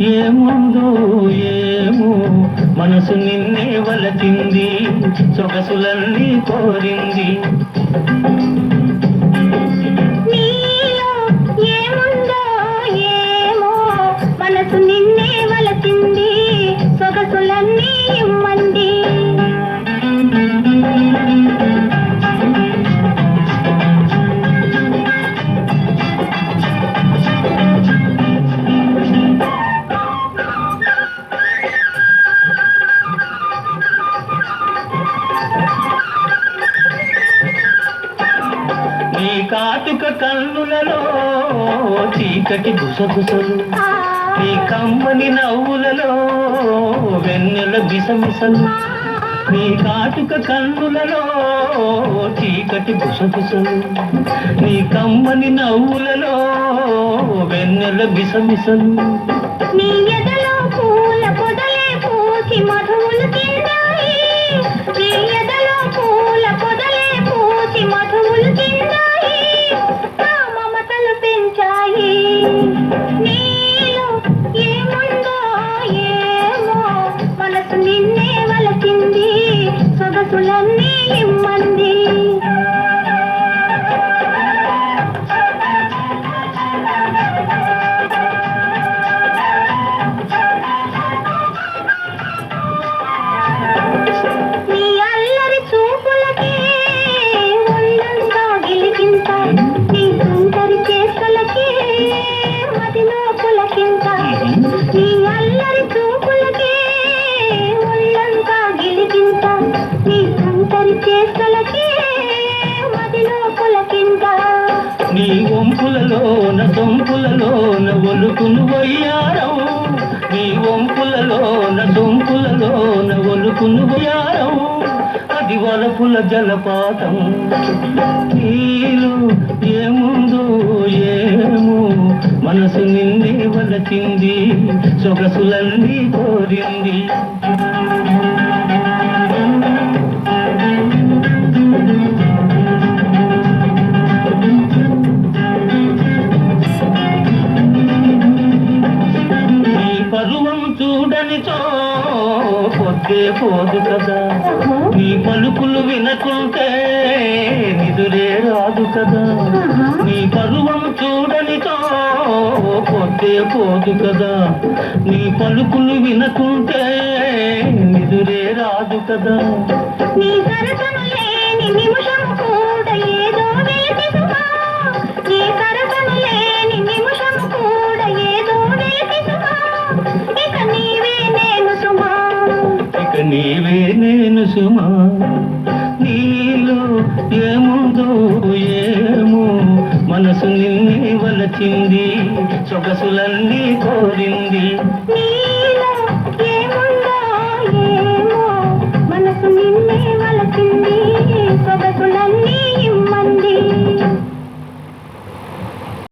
ఏముందో ఏమో మనసు నిన్నే వలచింది సొగసులన్నీ కోరింది. కాటుక కన్నులలో చీకటి గుసగుసలు. నీ కమ్మని నవ్వులలో వెన్నెల బిసమిసలు. నీ కాటుక కన్నులలో చీకటి గుసగుసలు. నీ కమ్మని నవ్వులలో వెన్నెల బిసమిసలు. నీ ఎదలో పూల పొదలే పూసి మధువులు మమతలు నీలో ఏముందో ఏమో మనసు నిన్నే వలసింది. సొగసులన్నీ ఇమ్మంది నీ వంపులలోన దొంపులలోన ఒలుకును వయ్యారం నీ వంపులలోన దొంపులలోన ఒలుకును వయ్యారం అది వలపుల జలపాతం. నీలో ఏముందో ఏమో మనసు నిన్నే వలచింది సొగసులన్నీ కోరింది. పొద్దే పోదు కదా. నీ పలుకులు వినకుంటే నిదురే రాదు కదా. నీ పరువం చూడనితో పొద్దే పోదు కదా. నీ పలుకులు వినకుంటే నిదురే రాదు కదా. నీ సరసను లేని నిమిషము ఏముందు దూడు ఏమో మనసు నిన్నే వలచింది. సొగసులన్నీ కోరింది. మనసు నిన్నే వలచింది. సొగసులన్నీ